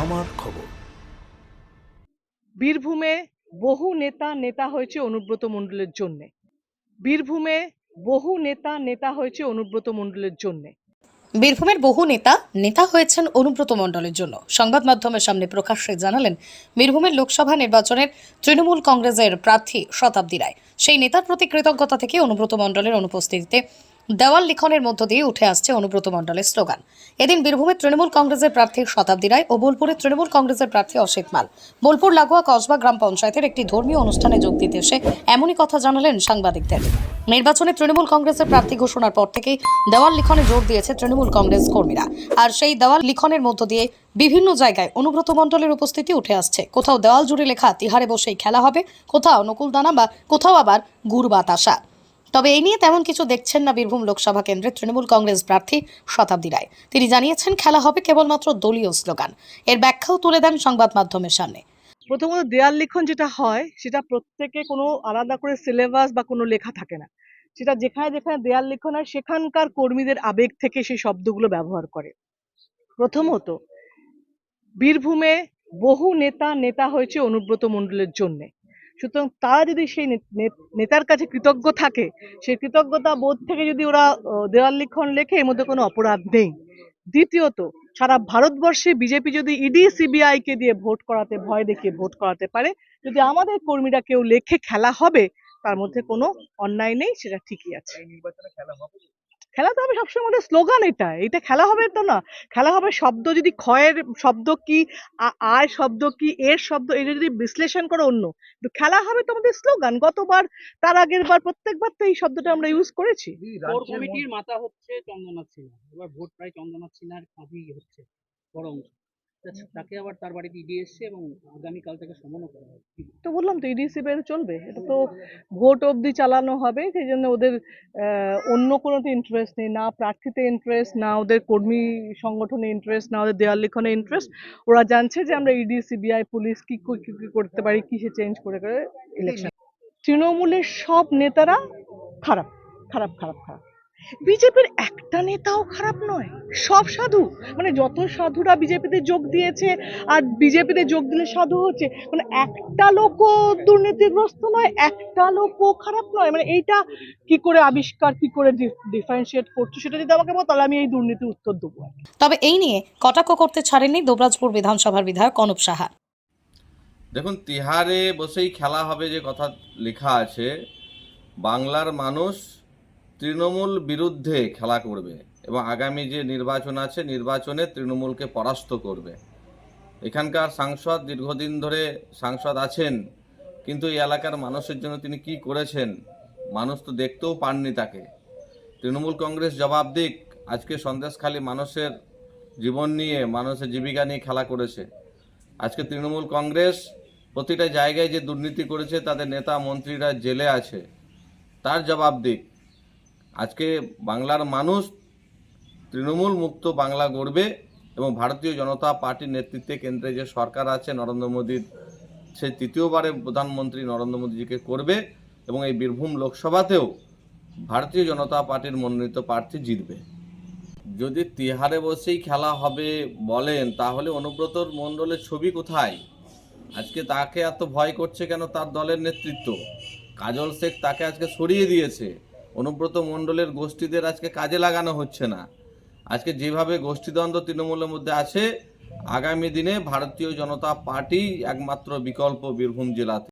আমার খবর। বীরভূমে বহু নেতা নেতা হয়েছে অনুব্রত মণ্ডলের জন্যে। বীরভূমে বহু নেতা নেতা হয়েছে অনুব্রত মণ্ডলের জন্যে। বীরভূমের বহু নেতা নেতা হয়েছেন অনুব্রত মণ্ডলের জন্য। সংবাদ মাধ্যমের সামনে প্রকাশ্যে জানালেন বীরভূমের লোকসভা নির্বাচনের তৃণমূল কংগ্রেসের প্রার্থী শতাব্দী রায়। সেই নেতার প্রতি কৃতজ্ঞতা থেকে অনুব্রত মণ্ডলের অনুপস্থিতিতে দেওয়াল লিখনের মধ্য দিয়ে উঠে আসছে অনুব্রত মণ্ডলের স্লোগান। এদিন বীরভূমের তৃণমূল কংগ্রেসের প্রার্থী শতাব্দী রায় ও বোলপুরের তৃণমূল কংগ্রেসের প্রার্থী অসিত মাল। বোলপুর লাগোয়া কসবা গ্রাম পঞ্চায়েতের একটি ধর্মীয় অনুষ্ঠানে যোগ দিতে এসে এমনই কথা জানালেন সাংবাদিকদের। নির্বাচনে তৃণমূল কংগ্রেসের প্রার্থী ঘোষণার পর থেকেই দেওয়াল লিখনে জোর দিয়েছে তৃণমূল কংগ্রেস কর্মীরা। আর সেই দেওয়াল লিখনের মধ্য দিয়ে বিভিন্ন জায়গায় অনুব্রত মণ্ডলের উপস্থিতি উঠে আসছে। কোথাও দেওয়াল জুড়ে লেখা তিহারে বসেই খেলা হবে, কোথাও নকুলদানা বা কোথাও আবার গুড় বাতাসা তবে এই নিয়ে তেমন কিছু দেখছেন না বীরভূম লোকসভা কেন্দ্রের তৃণমূল কংগ্রেস প্রার্থী শতাব্দী রায়। তিনি জানিয়েছেন, খেলা হবে কেবলমাত্র দলীয় স্লোগান। এর ব্যাখ্যাও তুলে দেন সংবাদ মাধ্যমের সামনে। প্রথমত দেয়াল লিখন যেটা হয়, সেটা প্রত্যেকে কোনো আলাদা করে সিলেবাস বা কোনো লেখা থাকে না। সেটা যেখানে যেখানে দেয়াল লিখন হয়, সেখানকার কর্মীদের আবেগ থেকে সেই শব্দগুলো ব্যবহার করে। প্রথমত, বীরভূমে বহু নেতা নেতা হয়েছে অনুব্রত মণ্ডলের জন্যে। সুতরাং তারা যদি সেই নেতার কাছে কৃতজ্ঞ থাকে, সেই কৃতজ্ঞতা বোধ থেকে যদি ওরা দেওয়াল লিখন লেখে, এর মধ্যে কোনো অপরাধ নেই। দ্বিতীয়ত, সারা ভারতবর্ষে বিজেপি যদি ইডি, সিবিআই কে দিয়ে ভোট করাতে, ভয় দেখিয়ে ভোট করাতে পারে, যদি আমাদের কর্মীরা কেউ লেখে খেলা হবে, তার মধ্যে কোনো অন্যায় নেই, সেটা ঠিকই আছে। খেলা তো হবে সবসময় আমাদের স্লোগান এটা এটা খেলা হবে তো না। খেলা হবে শব্দ যদি ক্ষয়ের শব্দ কি আ- আয় শব্দ কি এর শব্দ এটা যদি বিশ্লেষণ করে অন্য তো খেলা হবে তো আমাদের স্লোগান। গতবার তার আগের বার প্রত্যেকবার তো এই শব্দটা আমরা ইউজ করেছি। কমিটির মাথা হচ্ছে চন্দনাথ সিনহা। এবার ভোট প্রায় চন্দনাথ সিনহার কাঁধেই হচ্ছে বড় অংশ তাকে আবার তার বাড়িতে ইডি এবং আগামীকাল থেকে সমনও করা হবে। তো বললাম তো ইডিসি বের চলবে, এটা তো ভোট অবধি চালানো হবে, সেই জন্য ওদের অন্য কোনোতে ইন্টারেস্ট নেই, না প্রার্থীতে ইন্টারেস্ট না ওদের কর্মী সংগঠনে ইন্টারেস্ট না ওদের দেওয়াল লিখনে ইন্টারেস্ট ওরা জানছে যে আমরা ইডি সিবিআই পুলিশ কি- কি করতে পারি কিসে চেঞ্জ করে করে ইলেকশন তৃণমূলের সব নেতারা খারাপ খারাপ খারাপ খারাপ। বিজেপির একটা নেতাও খারাপ নয় সব সাধু। মানে যত সাধুরা বিজেপিতে যোগ দিয়েছে আর বিজেপিতে যোগ দিলে সাধু হচ্ছে মানে একটা লোকও দুর্নীতিগ্রস্ত নয় একটা লোকও খারাপ নয়। মানে এইটা কি করে আবিষ্কার কি করে ডিফারেন্সিয়েট করছ সেটা যদি আমাকে বলো তাহলে আমি এই দুর্নীতির উত্তর দেবো তবে এই নিয়ে কটাক্ষ করতে ছাড়েননি দোবরাজপুর বিধানসভার বিধায়ক অনুপ সাহা। দেখুন তিহারে বসেই খেলা হবে যে কথা লেখা আছে বাংলার মানুষ তৃণমূল বিরুদ্ধে খেলা করবে এবং আগামী যে নির্বাচন আছে, নির্বাচনে তৃণমূলকে পরাস্ত করবে। এখানকার সাংসদ দীর্ঘদিন ধরে সাংসদ আছেন, কিন্তু এই এলাকার মানুষের জন্য তিনি কি করেছেন, মানুষ তো দেখতেও পাননি তাকে। তৃণমূল কংগ্রেস জবাব দিক, আজকে সন্দেশখালী মানুষের জীবন নিয়ে, মানুষের জীবিকা নিয়ে খেলা করেছে। আজকে তৃণমূল কংগ্রেস প্রতিটা জায়গায় যে দুর্নীতি করেছে, তাদের নেতা মন্ত্রীরা জেলে আছে। তার জবাব দিক আজকে বাংলার মানুষ তৃণমূল মুক্ত বাংলা গড়বে এবং ভারতীয় জনতা পার্টির নেতৃত্বে কেন্দ্রে যে সরকার আছে নরেন্দ্র মোদীর সে তৃতীয়বারে প্রধানমন্ত্রী নরেন্দ্র মোদীজিকে করবে এবং এই বীরভূম লোকসভাতেও ভারতীয় জনতা পার্টির মনোনীত প্রার্থী জিতবে। যদি তিহারে বসেই খেলা হবে বলেন, তাহলে অনুব্রতর মণ্ডলের ছবি কোথায়? আজকে তাকে এত ভয় করছে কেন তার দলের নেতৃত্ব? কাজল শেখ তাকে আজকে সরিয়ে দিয়েছে। অনুব্রত মণ্ডলের গোষ্ঠীদের আজকে কাজে লাগানো হচ্ছে না। আজকে যেভাবে গোষ্ঠীদ্বন্দ্ব তৃণমূলের মধ্যে আছে, আগামী দিনে ভারতীয় জনতা পার্টি একমাত্র বিকল্প বীরভূম জেলাতে।